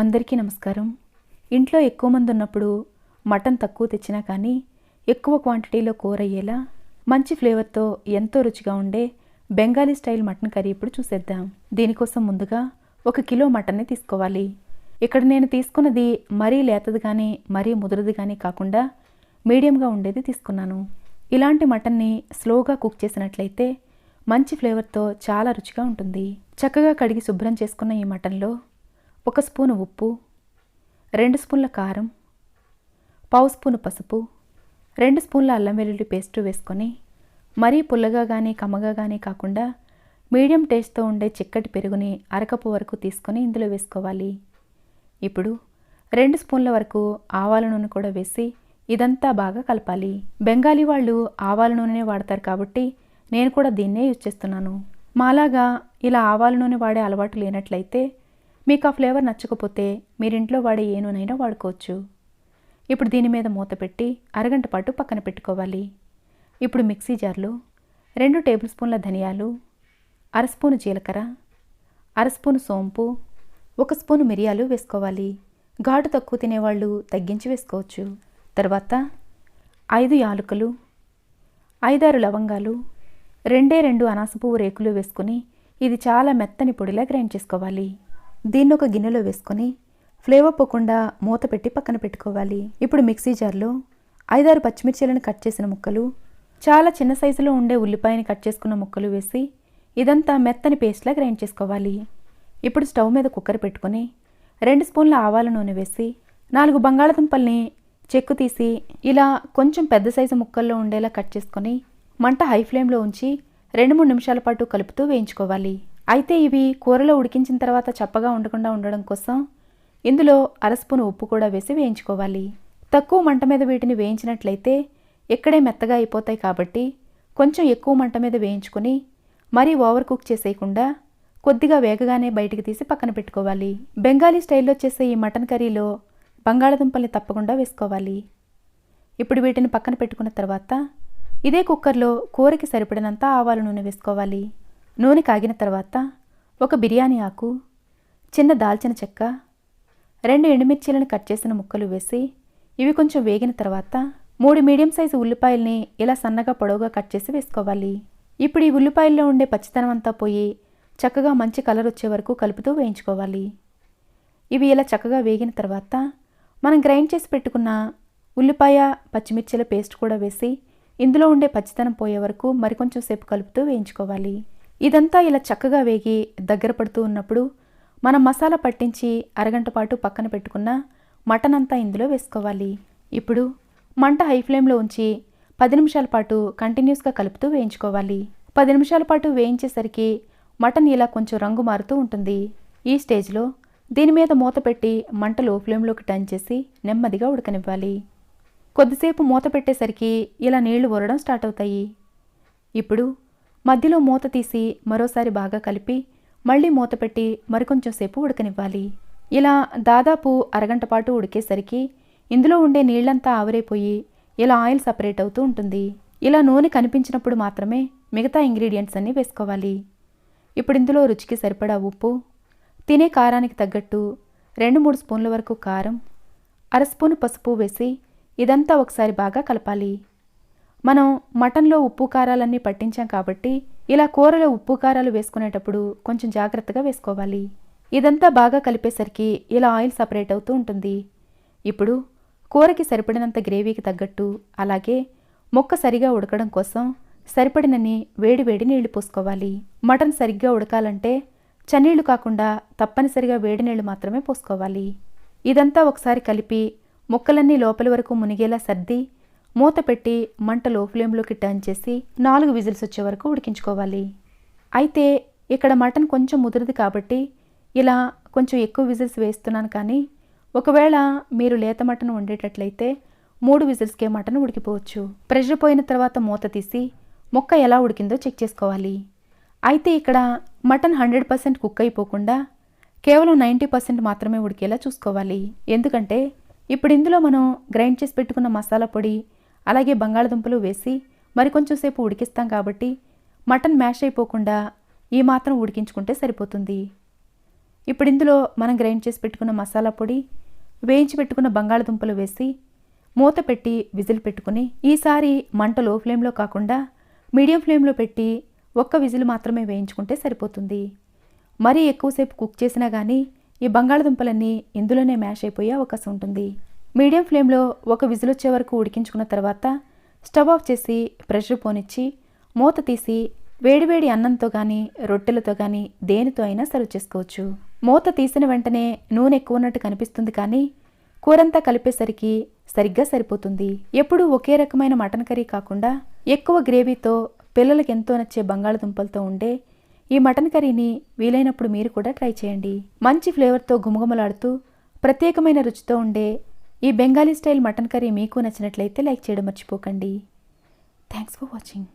అందరికీ నమస్కారం. ఇంట్లో ఎక్కువ మంది ఉన్నప్పుడు మటన్ తక్కువ తెచ్చినా కానీ ఎక్కువ క్వాంటిటీలో కూర అయ్యేలా మంచి ఫ్లేవర్తో ఎంతో రుచిగా ఉండే బెంగాలీ స్టైల్ మటన్ కర్రీ ఇప్పుడు చూసేద్దాం. దీనికోసం ముందుగా ఒక కిలో మటన్ని తీసుకోవాలి. ఇక్కడ నేను తీసుకున్నది మరీ లేతది కానీ మరీ ముదురుది కానీ కాకుండా మీడియంగా ఉండేది తీసుకున్నాను. ఇలాంటి మటన్ని స్లోగా కుక్ చేసినట్లయితే మంచి ఫ్లేవర్తో చాలా రుచిగా ఉంటుంది. చక్కగా కడిగి శుభ్రం చేసుకున్న ఈ మటన్లో ఒక స్పూను ఉప్పు రెండు స్పూన్ల కారం పావు స్పూను పసుపు రెండు స్పూన్ల అల్లం వెల్లుల్లి పేస్ట్ వేసుకొని మరీ పుల్లగా కానీ కమ్మగా కానీ కాకుండా మీడియం టేస్ట్తో ఉండే చిక్కటి పెరుగుని అరకపు వరకు తీసుకొని ఇందులో వేసుకోవాలి. ఇప్పుడు రెండు స్పూన్ల వరకు ఆవాల నూనె కూడా వేసి ఇదంతా బాగా కలపాలి. బెంగాలీ వాళ్ళు ఆవాల నూనెనే వాడతారు కాబట్టి నేను కూడా దీన్నే యూజ్ చేస్తున్నాను. మాలాగా ఇలా ఆవాల నూనె వాడే అలవాటు లేనట్లయితే మీకు ఆ ఫ్లేవర్ నచ్చకపోతే మీరింట్లో వాడే ఏ నూనైనా వాడుకోవచ్చు. ఇప్పుడు దీని మీద మూత పెట్టి అరగంట పాటు పక్కన పెట్టుకోవాలి. ఇప్పుడు మిక్సీ జార్లో రెండు టేబుల్ స్పూన్ల ధనియాలు అర స్పూను జీలకర్ర అర స్పూను సోంపు ఒక స్పూను మిరియాలు వేసుకోవాలి. ఘాటు తక్కువ తినేవాళ్ళు తగ్గించి వేసుకోవచ్చు. తర్వాత ఐదు యాలకులు ఐదారు లవంగాలు రెండే రెండు అనాసపువ్వు రేకులు వేసుకుని ఇది చాలా మెత్తని పొడిలా గ్రైండ్ చేసుకోవాలి. దీన్ని ఒక గిన్నెలో వేసుకొని ఫ్లేవర్ పోకుండా మూత పెట్టి పక్కన పెట్టుకోవాలి. ఇప్పుడు మిక్సీ జార్లో ఐదారు పచ్చిమిర్చీలను కట్ చేసిన ముక్కలు చాలా చిన్న సైజులో ఉండే ఉల్లిపాయని కట్ చేసుకున్న ముక్కలు వేసి ఇదంతా మెత్తని పేస్ట్లా గ్రైండ్ చేసుకోవాలి. ఇప్పుడు స్టవ్ మీద కుక్కర్ పెట్టుకొని రెండు స్పూన్ల ఆవాల నూనె వేసి నాలుగు బంగాళదుంపల్ని చెక్కు తీసి ఇలా కొంచెం పెద్ద సైజు ముక్కల్లో ఉండేలా కట్ చేసుకొని మంట హై ఫ్లేమ్లో ఉంచి రెండు మూడు నిమిషాల పాటు కలుపుతూ వేయించుకోవాలి. అయితే ఇవి కూరలో ఉడికించిన తర్వాత చప్పగా ఉండకుండా ఉండడం కోసం ఇందులో అరస్పూను ఉప్పు కూడా వేసి వేయించుకోవాలి. తక్కువ మంట మీద వీటిని వేయించినట్లయితే ఇక్కడే మెత్తగా అయిపోతాయి కాబట్టి కొంచెం ఎక్కువ మంట మీద వేయించుకొని మరీ ఓవర్ కుక్ చేసేయకుండా కొద్దిగా వేగగానే బయటికి తీసి పక్కన పెట్టుకోవాలి. బెంగాలీ స్టైల్లో చేసే ఈ మటన్ కర్రీలో బంగాళదుంపల్ని తప్పకుండా వేసుకోవాలి. ఇప్పుడు వీటిని పక్కన పెట్టుకున్న తర్వాత ఇదే కుక్కర్లో కూరకి సరిపడినంత ఆవాల నూనె వేసుకోవాలి. నూనె కాగిన తర్వాత ఒక బిర్యానీ ఆకు చిన్న దాల్చిన చెక్క రెండు ఎండుమిర్చీలను కట్ చేసిన ముక్కలు వేసి ఇవి కొంచెం వేగిన తర్వాత మూడు మీడియం సైజు ఉల్లిపాయల్ని ఇలా సన్నగా పొడవుగా కట్ చేసి వేసుకోవాలి. ఇప్పుడు ఈ ఉల్లిపాయల్లో ఉండే పచ్చితనం అంతా పోయి చక్కగా మంచి కలర్ వచ్చే వరకు కలుపుతూ వేయించుకోవాలి. ఇవి ఇలా చక్కగా వేగిన తర్వాత మనం గ్రైండ్ చేసి పెట్టుకున్న ఉల్లిపాయ పచ్చిమిర్చిల పేస్ట్ కూడా వేసి ఇందులో ఉండే పచ్చితనం పోయే వరకు మరికొంచెం సేపు కలుపుతూ వేయించుకోవాలి. ఇదంతా ఇలా చక్కగా వేగి దగ్గర పడుతూ ఉన్నప్పుడు మనం మసాలా పట్టించి అరగంట పాటు పక్కన పెట్టుకున్న మటన్ అంతా ఇందులో వేసుకోవాలి. ఇప్పుడు మంట హై ఫ్లేమ్లో ఉంచి పది నిమిషాల పాటు కంటిన్యూస్గా కలుపుతూ వేయించుకోవాలి. పది నిమిషాల పాటు వేయించేసరికి మటన్ ఇలా కొంచెం రంగు మారుతూ ఉంటుంది. ఈ స్టేజ్లో దీని మీద మూత పెట్టి మంట లో ఫ్లేమ్లోకి టర్న్ చేసి నెమ్మదిగా ఉడకనివ్వాలి. కొద్దిసేపు మూత పెట్టేసరికి ఇలా నీళ్ళు ఊరడం స్టార్ట్ అవుతాయి. ఇప్పుడు మధ్యలో మూత తీసి మరోసారి బాగా కలిపి మళ్ళీ మూత పెట్టి మరికొంచెం సేపు ఉడకనివ్వాలి. ఇలా దాదాపు అరగంట పాటు ఉడికేసరికి ఇందులో ఉండే నీళ్ళంతా ఆవిరైపోయి ఇలా ఆయిల్ సపరేట్ అవుతూ ఉంటుంది. ఇలా నూనె కనిపించినప్పుడు మాత్రమే మిగతా ఇంగ్రీడియంట్స్ అన్నీ వేసుకోవాలి. ఇప్పుడు ఇందులో రుచికి సరిపడా ఉప్పు తినే కారానికి తగ్గట్టు రెండు మూడు స్పూన్ల వరకు కారం అర స్పూన్ పసుపు వేసి ఇదంతా ఒకసారి బాగా కలపాలి. మనం మటన్లో ఉప్పు కారాలన్నీ పట్టించాం కాబట్టి ఇలా కూరలో ఉప్పు కారాలు వేసుకునేటప్పుడు కొంచెం జాగ్రత్తగా వేసుకోవాలి. ఇదంతా బాగా కలిపేసరికి ఇలా ఆయిల్ సపరేట్ అవుతూ ఉంటుంది. ఇప్పుడు కూరకి సరిపడినంత గ్రేవీకి తగ్గట్టు అలాగే మొక్క సరిగా ఉడకడం కోసం సరిపడినన్ని వేడి వేడి నీళ్ళు పోసుకోవాలి. మటన్ సరిగ్గా ఉడకాలంటే చన్నీళ్ళు కాకుండా తప్పనిసరిగా వేడి నీళ్ళు మాత్రమే పోసుకోవాలి. ఇదంతా ఒకసారి కలిపి మొక్కలన్నీ లోపలి వరకు మునిగేలా సర్ది మూత పెట్టి మంట లో ఫ్లేమ్లోకి టర్న్ చేసి నాలుగు విజిల్స్ వచ్చే వరకు ఉడికించుకోవాలి. అయితే ఇక్కడ మటన్ కొంచెం ముదిరిది కాబట్టి ఇలా కొంచెం ఎక్కువ విజిల్స్ వేస్తున్నాను కానీ ఒకవేళ మీరు లేత మటన్ వండేటట్లయితే మూడు విజిల్స్కే మటన్ ఉడికిపోవచ్చు. ప్రెషర్ పోయిన తర్వాత మూత తీసి ముక్క ఎలా ఉడికిందో చెక్ చేసుకోవాలి. అయితే ఇక్కడ మటన్ హండ్రెడ్ పర్సెంట్ కుక్ అయిపోకుండా కేవలం నైంటీ పర్సెంట్ మాత్రమే ఉడికేలా చూసుకోవాలి. ఎందుకంటే ఇప్పుడు ఇందులో మనం గ్రైండ్ చేసి పెట్టుకున్న మసాలా పొడి అలాగే బంగాళదుంపలు వేసి మరికొంచెం సేపు ఉడికిస్తాం కాబట్టి మటన్ మ్యాష్ అయిపోకుండా ఈ మాత్రం ఉడికించుకుంటే సరిపోతుంది. ఇప్పుడు ఇందులో మనం గ్రైండ్ చేసి పెట్టుకున్న మసాలా పొడి వేయించి పెట్టుకున్న బంగాళదుంపలు వేసి మూత పెట్టి విజిల్ పెట్టుకుని ఈసారి మంట లో ఫ్లేమ్లో కాకుండా మీడియం ఫ్లేమ్లో పెట్టి ఒక్క విజిల్ మాత్రమే వేయించుకుంటే సరిపోతుంది. మరీ ఎక్కువసేపు కుక్ చేసినా కానీ ఈ బంగాళదుంపలన్నీ ఇందులోనే మ్యాష్ అయిపోయే అవకాశం ఉంటుంది. మీడియం ఫ్లేమ్లో ఒక విజిల్ వచ్చే వరకు ఉడికించుకున్న తర్వాత స్టవ్ ఆఫ్ చేసి ప్రెషర్ పోనిచ్చి మూత తీసి వేడివేడి అన్నంతో కానీ రొట్టెలతో కానీ దేనితో అయినా సర్వ్ చేసుకోవచ్చు. మూత తీసిన వెంటనే నూనె ఎక్కువ ఉన్నట్టు కనిపిస్తుంది కానీ కూరంతా కలిపేసరికి సరిగ్గా సరిపోతుంది. ఎప్పుడూ ఒకే రకమైన మటన్ కర్రీ కాకుండా ఎక్కువ గ్రేవీతో పిల్లలకి ఎంతో నచ్చే బంగాళదుంపలతో ఉండే ఈ మటన్ కర్రీని వీలైనప్పుడు మీరు కూడా ట్రై చేయండి. మంచి ఫ్లేవర్తో గుమగుమలాడుతూ ప్రత్యేకమైన రుచితో ఉండే ఈ బెంగాలీ స్టైల్ మటన్ కర్రీ మీకు నచ్చినట్లయితే లైక్ చేయడం మర్చిపోకండి. Thanks for watching